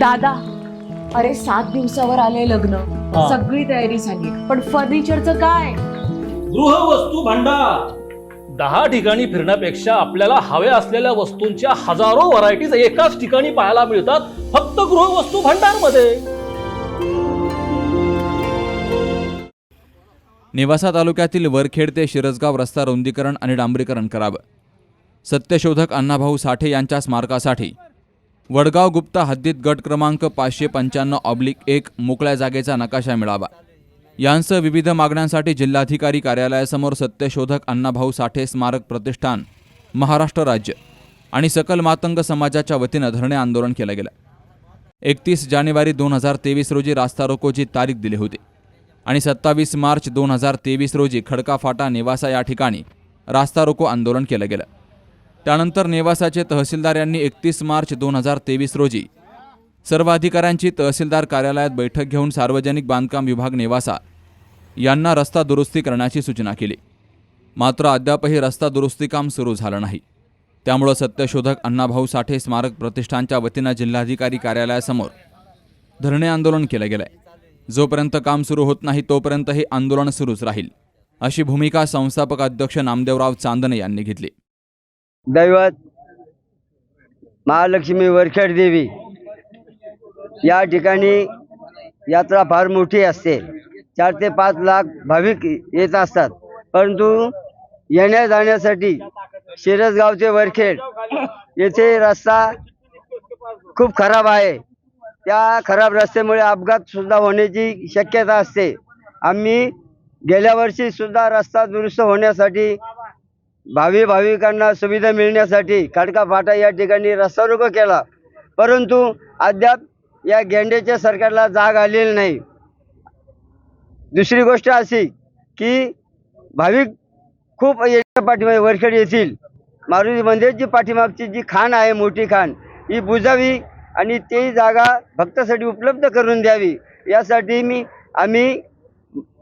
दादा अरे सात दिवसावर आले लग्न. हा. सगळी तयारी झाली. पण फर्निचरचं काय? गृहवस्तू भांडार. दहा ठिकाणी फिरण्यापेक्षा आपल्याला हव्या असलेल्या वस्तूंच्या हजारो व्हरायटीज एकाच ठिकाणी पाहायला मिळतात फक्त गृहवस्तू भांडारमध्ये नेवासा तालुक्यातील वरखेड ते शिरसगाव रस्ता रुंदीकरण आणि डांबरीकरण करावं. सत्यशोधक अण्णाभाऊ साठे यांच्या स्मारकासाठी वडगाव गुप्ता हद्दीत गट क्रमांक पाचशे पंच्याण्णव ऑब्लिक एक मोकळ्या जागेचा नकाशा मिळावा. यांसह विविध मागण्यांसाठी जिल्हाधिकारी कार्यालयासमोर सत्यशोधक अण्णाभाऊ साठे स्मारक प्रतिष्ठान महाराष्ट्र राज्य आणि सकल मातंग समाजाच्या वतीनं धरणे आंदोलन केलं गेलं. एकतीस जानेवारी दोन हजार तेवीस रोजी रास्ता रोकोची तारीख दिली होती आणि सत्तावीस मार्च दोन हजार तेवीस रोजी खडका फाटा नेवासा या ठिकाणी रास्ता रोको आंदोलन केलं गेलं. त्यानंतर नेवासाचे तहसीलदार यांनी एकतीस मार्च दोन हजार तेवीस रोजी सर्व अधिकाऱ्यांची तहसीलदार कार्यालयात बैठक घेऊन सार्वजनिक बांधकाम विभाग नेवासा यांना रस्ता दुरुस्ती करण्याची सूचना केली. मात्र अद्यापही रस्ता दुरुस्ती काम सुरू झालं नाही. त्यामुळं सत्यशोधक अण्णाभाऊ साठे स्मारक प्रतिष्ठानच्या वतीनं जिल्हाधिकारी कार्यालयासमोर धरणे आंदोलन केलं गेलंय. जोपर्यंत काम सुरू होत नाही तोपर्यंत हे आंदोलन सुरूच राहील अशी भूमिका संस्थापक अध्यक्ष नामदेवराव चांदणे यांनी घेतली. दैवत महालक्ष्मी वरखेड देवी या ठिकाणी यात्रा फार मोठी असते. चार ते पाच लाख भाविक येत असतात. परंतु येण्या जाण्यासाठी शिरसगावचे वरखेड येथे रस्ता खूप खराब आहे. त्या खराब रस्त्यामुळे अपघात सुद्धा होण्याची शक्यता असते. आम्ही गेल्या वर्षी सुद्धा रस्ता दुरुस्त होण्यासाठी भावी भाविकांना सुविधा मिळण्यासाठी खडका फाटा या ठिकाणी रस्ता केला. परंतु अद्याप या गेंड्याच्या सरकारला जाग आलेली नाही. दुसरी गोष्ट अशी की भाविक खूप याच्या पाठीमागे वरखेड येथील मारुती मंदिराची पाठीमागची जी खाण आहे मोठी खाण ही बुजावी आणि ती जागा भक्तासाठी उपलब्ध करून द्यावी. यासाठी मी आम्ही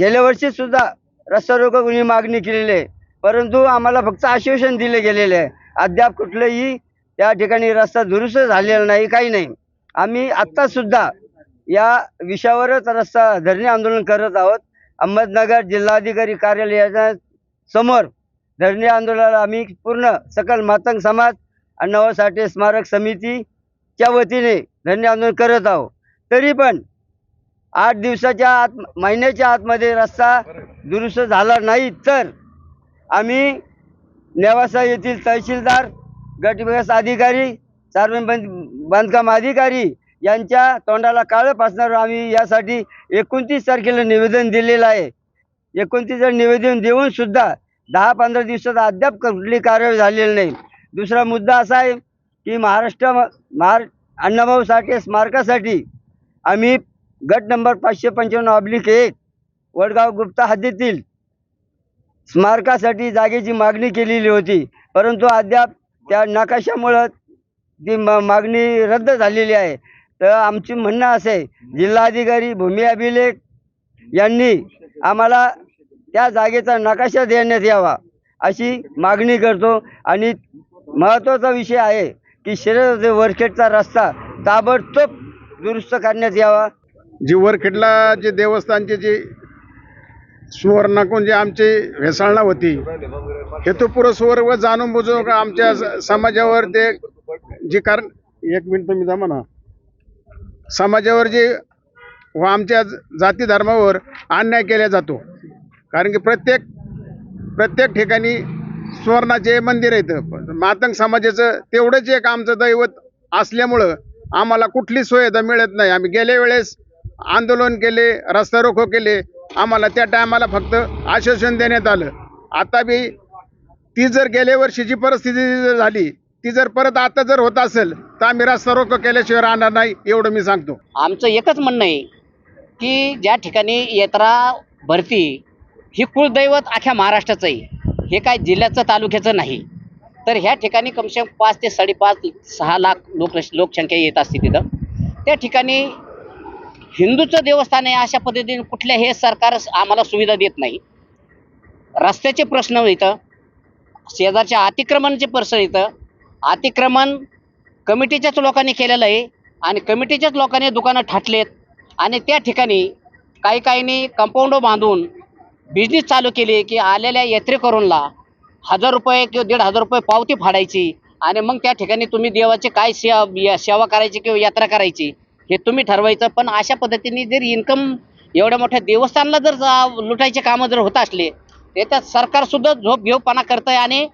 गेल्या वर्षीसुद्धा रस्ता मागणी केलेली आहे. परंतु आम्हाला फक्त आश्वासन दिले गेलेले आहे. अद्याप कुठलंही त्या ठिकाणी रस्ता दुरुस्त झालेला नाही काही नाही. आम्ही आत्तासुद्धा या विषयावरच रस्ता धरणे आंदोलन करत आहोत. अहमदनगर जिल्हाधिकारी कार्यालयाच्या समोर धरणे आंदोलनाला आम्ही पूर्ण सकल मातंग समाज अण्णाभाऊ साठे स्मारक समितीच्या वतीने धरणे आंदोलन करत आहोत. तरी पण आठ दिवसाच्या आत महिन्याच्या आतमध्ये रस्ता दुरुस्त झाला नाही तर आम्ही नेवासा येथील तहसीलदार गट विकास अधिकारी सार्वजनिक बांधकाम अधिकारी यांच्या तोंडाला काळं फासणार आम्ही यासाठी एकोणतीस तारखेला निवेदन दिलेलं आहे. एकोणतीस निवेदन देऊन सुद्धा दहा पंधरा दिवसात अद्याप कुठली कार्यवाही झालेली नाही. दुसरा मुद्दा असा आहे की महाराष्ट्र महार अण्णाभाऊ साठे स्मारकासाठी आम्ही गट नंबर पाचशे पंच्याण्णव ऑब्लिक एक वडगाव गुप्ता हद्दीतील स्मारकासाठी जागेची मागणी केलेली होती. परंतु अद्याप त्या नकाशामुळं ती मा मागणी रद्द झालेली आहे. तर आमची म्हणणं असं आहे जिल्हाधिकारी भूमी अभिलेख यांनी आम्हाला त्या जागेचा नकाशा देण्यात यावा अशी मागणी करतो. आणि महत्त्वाचा विषय आहे की शिरज वरखेडचा रस्ता ताबडतोब दुरुस्त करण्यात यावा. जी वरखेडला जे देवस्थानचे जे सुवर्णाकून जे आमची भेसाळणा होती. हेतुपुरस्वर व जाणून बुजून आमच्या समाजावर ते जे कारण एक मिनिट तुम्ही जमा ना. समाजावर जे व आमच्या जाती धर्मावर अन्याय केला जातो. कारण की प्रत्येक प्रत्येक ठिकाणी सुवर्णाचे मंदिर येतं मातंग समाजाचं तेवढंच एक आमचं दैवत असल्यामुळं आम्हाला कुठली सुविधा मिळत नाही. आम्ही गेल्या वेळेस आंदोलन केले रस्ता रोखो केले आम्हाला त्या टायमाला फक्त आश्वासन देण्यात आलं. आता बी ती जर गेल्या वर्षीची परिस्थिती जर झाली ती जर परत आता जर होत असेल तर आम्ही रस्ता रोको केल्याशिवाय राहणार नाही एवढं मी सांगतो. आमचं एकच म्हणणं आहे की ज्या ठिकाणी यात्रा भरती ही कुळदैवत अख्ख्या महाराष्ट्राचं आहे. हे काय जिल्ह्याचं तालुक्याचं नाही. तर ह्या ठिकाणी कमसे कम पाच ते साडेपाच सहा लाख लोक लोकसंख्या येत असते तिथं. त्या ठिकाणी हिंदूचं देवस्थान आहे अशा पद्धतीने कुठल्या हे सरकार आम्हाला सुविधा देत नाही. रस्त्याचे प्रश्न इथं शेजारच्या अतिक्रमणचे प्रश्न इथं. अतिक्रमण कमिटीच्याच लोकांनी केलेलं आहे आणि कमिटीच्याच लोकांनी दुकानं ठाटलेत. आणि त्या ठिकाणी काही काहींनी कंपाऊंड बांधून बिझनेस चालू केली की आलेल्या यात्रेकरूंना हजार रुपये किंवा दीड हजार रुपये पावती फाडायची. आणि मग त्या ठिकाणी तुम्ही देवाचे काय सेवा सेवा करायची किंवा यात्रा करायची. हे तुम्ही ठरवायचं पण अशा पद्धतीने जर इन्कम एवढ्या मोठ्या देवस्थानला जर जा- लुटायचे कामं जर होत असले ते तर सरकारसुद्धा झोप घेऊपणा करत आहे आणि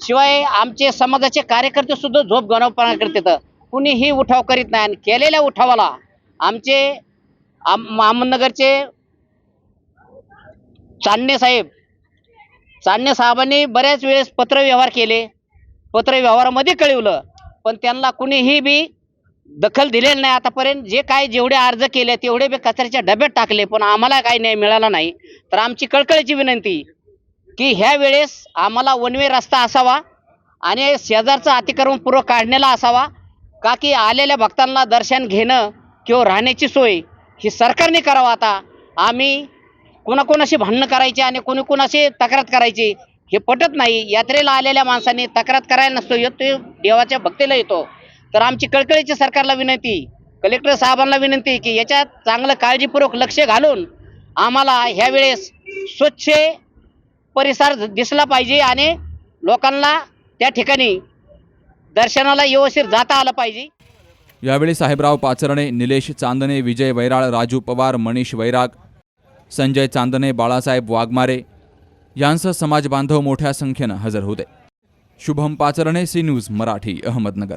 शिवाय आमचे समाजाचे कार्यकर्ते सुद्धा झोप गणवपणा करतात. कुणीही उठाव करीत नाही आणि केलेल्या उठावाला आमचे आम अहमदनगरचे चांडणे साहेब चांडणे साहेबांनी बऱ्याच वेळेस पत्रव्यवहार केले. पत्रव्यवहारामध्ये कळवलं पण त्यांना कुणीही बी दखल दिलेली नाही आतापर्यंत. जे काय जेवढे अर्ज केले तेवढे बी कचऱ्याच्या डब्यात टाकले पण आम्हाला काही नाही मिळाला नाही. तर आमची कळकळीची विनंती की ह्या वेळेस आम्हाला वनवे रस्ता असावा आणि शेजारचं अतिक्रमण पूर्व काढण्याला असावा का की आलेल्या भक्तांना दर्शन घेणं किंवा राहण्याची सोय ही सरकारने करावं आता. आम्ही कोणाकोणाशी भांडणं करायची आणि कोणी कोणाशी तक्रार करायची हे पटत नाही. यात्रेला आलेल्या माणसांनी तक्रार करायला नसतो येतो देवाच्या भक्तीला येतो. तर आमची कळकळीची सरकारला विनंती कलेक्टर साहेबांना विनंती की याच्यात चांगलं काळजीपूर्वक लक्ष घालून आम्हाला ह्या वेळेस स्वच्छ परिसर दिसला पाहिजे आणि लोकांना त्या ठिकाणी दर्शनाला व्यवस्थित जाता आलं पाहिजे. यावेळी साहेबराव पाचरणे निलेश चांदणे विजय वैराळ राजू पवार मनीष वैराग संजय चांदणे बाळासाहेब वाघमारे यांसह समाजबांधव मोठ्या संख्येनं हजर होते. Shubham Pacharane C News Marathi Ahmednagar.